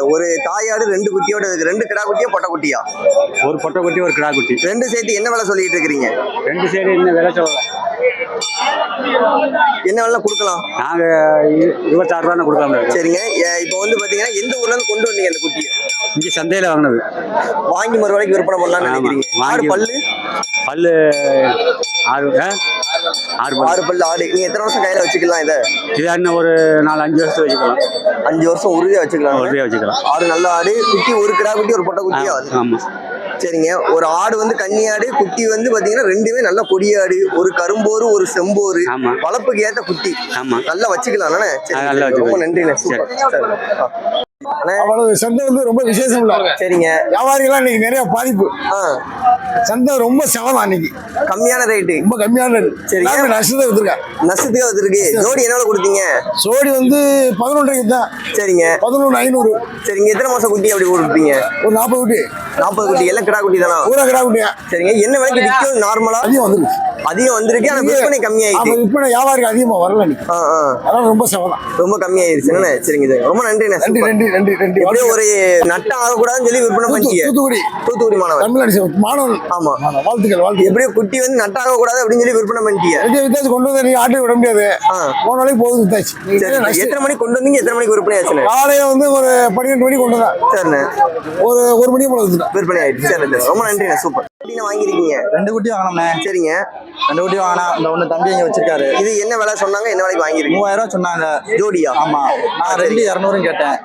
ஒரு தாயாடு ரெண்டு குட்டியோட இருக்கு. ரெண்டு கிடா குட்டியா பொட்டை குட்டியா? ஒரு பொட்டை குட்டி ஒரு கிடா குட்டி. ரெண்டு சேர்த்து என்ன விலை சொல்லிட்டு இருக்கிறீங்க? ரெண்டு சைடு இன்னும் விலை சொல்லல. என்ன விலை கொடுக்கலாம். நாங்க இருபத்தாறு ரூபா கொடுக்கலாம் சரிங்க. இப்போ வந்து பாத்தீங்கன்னா எந்த ஊர்ல இருந்து கொண்டு வந்தீங்க அந்த குட்டியை? இங்கே சந்தையில் வாங்கினது. வாங்கி மறுவாய்க்கு விற்பனை பண்ணலாம்னு ஆமா, நினைக்கிறீங்க. ஆறு வாங்கி- பல்லு? பல்லு ஆறு? ஆறு பல்லு ஆறு பல்லு ஆடு. நீங்க எத்தனை வருஷம் கையில வச்சுக்கலாம் இதை? இது இன்னும் ஒரு நாலு அஞ்சு வருஷம் வச்சுக்கலாம். அஞ்சு வருஷம் உறுதியா வச்சுக்கலாம். உறுதியாக வச்சுக்கலாம். ஆறு நல்ல ஆடு குட்டி ஒரு கிடா குட்டி ஒரு பொட்டை குட்டியா? ஆமாம் சரிங்க. ஒரு ஆடு வந்து கன்னி ஆடு குட்டி வந்து பாத்தீங்கன்னா ரெண்டுமே நல்ல கொடியாடு ஒரு கரும்போரு ஒரு செம்போரு. ஆமா. வளர்ப்புக்கு ஏத்த குட்டி. ஆமா. நல்லா வச்சுக்கலாம் நல்லா. ரொம்ப. நன்றிண்ணே. அவ்வளவு சந்தை வந்து ரொம்ப விசேஷம் இல்ல சரிங்க. வியாபாரிகள்லாம் இன்னைக்கு நிறைய பாதிப்பு. சந்தை ரொம்ப செவலாம் இன்னைக்கு. கம்மியான ரேட்டு ரொம்ப கம்மியான rate. சரி. நஷ்டத்தை வித்துருக்கேன் நஷ்டத்துக்கு வந்திருக்கு. ஜோடி என்ன கொடுத்தீங்க? சோடி வந்து பதினொன்றைக்கு தான். சரிங்க. பதினொன்று ஐநூறு. சரிங்க எத்தனை மாசம் குட்டி அப்படி கொடுப்பீங்க ஒரு நாற்பது குட்டி. நாற்பது குட்டி எல்லாம் கிடா குட்டி தானா? ஊரா கிடா குட்டியா? சரிங்க. என்ன விலைக்கு விற்கும்? நார்மலா அதிகம் வந்துருக்கு அதிகம் வந்திருக்கு ஆனா விற்பனை ஆமா கம்மியாயிட்டு விற்பனை வியாபாரிக்கு அதிகமா வரல அதனால ரொம்ப செவலாம் ரொம்ப கம்மியாயிருச்சு. என்னண்ணே சரிங்க சரி ரொம்ப நன்றிண்ணே. நன்றி சூப்பர். நன்றி நன்றி நன்றி. எப்படியோ ஒரு நட்டம் ஆகக்கூடாதுன்னு சொல்லி விற்பனை பண்ணிட்டீங்க. தூத்துக்குடி. தூத்துக்குடி மாணவன் தமிழ்நாடு மாணவன். ஆமா. வாழ்த்துக்கள் வாழ்த்துக்கள். எப்படியோ குட்டி வந்து நட்டாக கூடாது அப்படின்னு சொல்லி விற்பனை பண்ணிட்டீங்க. வித்தியாசம் வித்தியாசம் கொண்டு வந்து நீங்க ஆட்டை விட முடியாது. போன நாளைக்கு போகுது வித்தாச்சு. எத்தனை மணிக்கு கொண்டு வந்தீங்க? எத்தனை மணிக்கு விற்பனை ஆச்சுண்ணே காலையில வந்து ஒரு பன்னிரெண்டு மணிக்கு கொண்டு வந்தேன். சரிண்ணே. ஒரு ஒரு மணிக்கு போல வந்துட்டேன் விற்பனை ஆயிடுச்சு. ரொம்ப நன்றிண்ணே. சூப்பர். குட்டின வாங்கியிருக்கீங்க? ரெண்டு குட்டி வாங்கினோம்ண்ணே சரிங்க. ரெண்டு குட்டி வாங்கினா இந்த ஒன்று தம்பி இங்கே வச்சிருக்காரு. இது என்ன விலை சொன்னாங்க? என்ன விலைக்கு வாங்கியிருக்கீங்க? மூவாயிரம் ரூபா சொன்னாங்க. ஜோடியா? ஆமா. நான் ரெண்டு இரநூறும் கேட்டேன்.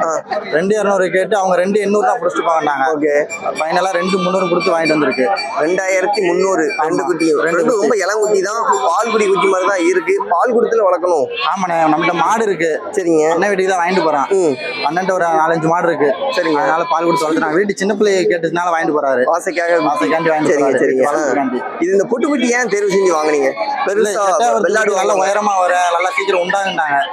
ரெண்டு இரநூறு கேட்டு அவங்க ரெண்டு எண்ணூறு தான் பிடிச்சிட்டு போனாங்க ஓகே. ஃபைனலா ரெண்டு முந்நூறு கொடுத்து வாங்கிட்டு வந்திருக்கு. ரெண்டாயிரத்தி முந்நூறு. ரெண்டு குட்டியும் ரெண்டு ரொம்ப இளங்குட்டி தான். பால் குடி குட்டி மாதிரி தான் இருக்கு. பால் குடத்துல வளர்க்கணும். ஆமாண்ணே நம்மகிட்ட மாடு இருக்கு. சரிங்க. அண்ணன் வீட்டுக்கு தான் வாங்கிட்டு போறான். அண்ணன்ட்ட ஒரு நாலஞ்சு மாடு இருக்கு. சரிங்க. அதனால பால் கொடுத்து வளர்த்துறாங்க. வீட்டு சின்ன பிள்ளைய கேட்டதுனால வாங்கிட்டு போறாரு. ஆசைக்காக ஆசைக்காண்டி வாங்கிட்டு சரிங்க. சரிங்க. இது இந்த பொட்டு குட்டி ஏன் தேர்வு செஞ்சு வாங்குனீங்க? பெருசா வெள்ளாடு நல்ல. உயரமா வர நல்லா சீக்கிரம்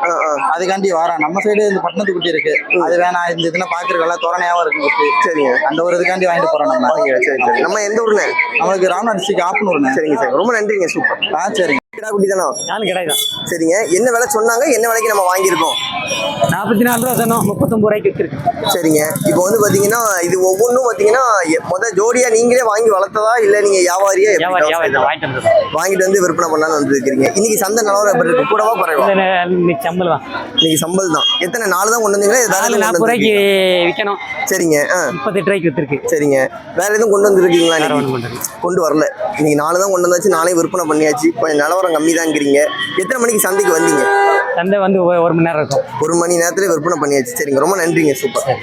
ஆ. அதுக்காண்டி வரேன். நம்ம சைடு இந்த பட்டணத்து குட்டி இருக்கு. அது வேணாம். இந்த இதுனா பாக்குறதுக்கு நல்லா தோரணையாவும் இருக்கு குட்டி. சரிங்க. அந்த ஒரு இதுக்காண்டி வாங்கிட்டு போறோம் நம்ம. வாங்க, சரி சரி. நம்ம எந்த ஊருண்ணே நம்மளுக்கு ராமநாத் டிஸ்ட்ரிக்ட் ஆப்பனூர்ண்ணே சரிங்க சார். ரொம்ப நன்றிங்க சூப்பர். ஆ சரிங்க. கிடா குட்டி தானா நாலு கடை தான். சரிங்க. என்ன விலை சொன்னாங்க? என்ன விலைக்கு நம்ம வாங்கியிருக்கோம்? நாற்பத்தி நாலு ரூபா சொன்னோம் முப்பத்தொம்பது ரூபாய்க்கு விற்றுருக்கு சரிங்க. இப்போ வந்து பாத்தீங்கன்னா இது ஒவ்வொன்றும் பாத்தீங்கன்னா எ- முத ஜோடியா நீங்களே வாங்கி வளர்த்ததா இல்ல நீங்க வியாபாரியா வாங்கிட்டு வந்து விற்பனை பண்ணலாம்னு வந்துருக்கீங்க இன்னைக்கு சந்தை நிலவரம் எப்படி இருக்கு கூடவா குறைவா? இன்னைக்கு சம்பளம் தான். இன்னைக்கு சம்பல் தான். எத்தனை நாலு தான் கொண்டு வந்தீங்களா நாற்பது ரூபாய்க்கு? விற்கணும் சரிங்க முப்பத்தெட்டு ரூபாய்க்கு விற்றுருக்கு சரிங்க. வேற எதுவும் கொண்டு வந்திருக்கீங்களா கொண்டு வரல. இன்னைக்கு நாலு தான் கொண்டு வந்தாச்சு நாளே விற்பனை பண்ணியாச்சு. கொஞ்சம் நிலவரம் கம்மி தாங்கிறீங்க எத்தனை மணிக்கு சந்தைக்கு வந்தீங்க? சந்தை வந்து ஒரு ஒரு மணி நேரம் இருக்கும். ஒரு மணி நேரத்துல விற்பனை பண்ணியாச்சு. சரிங்க ரொம்ப நன்றிங்க சூப்பர்.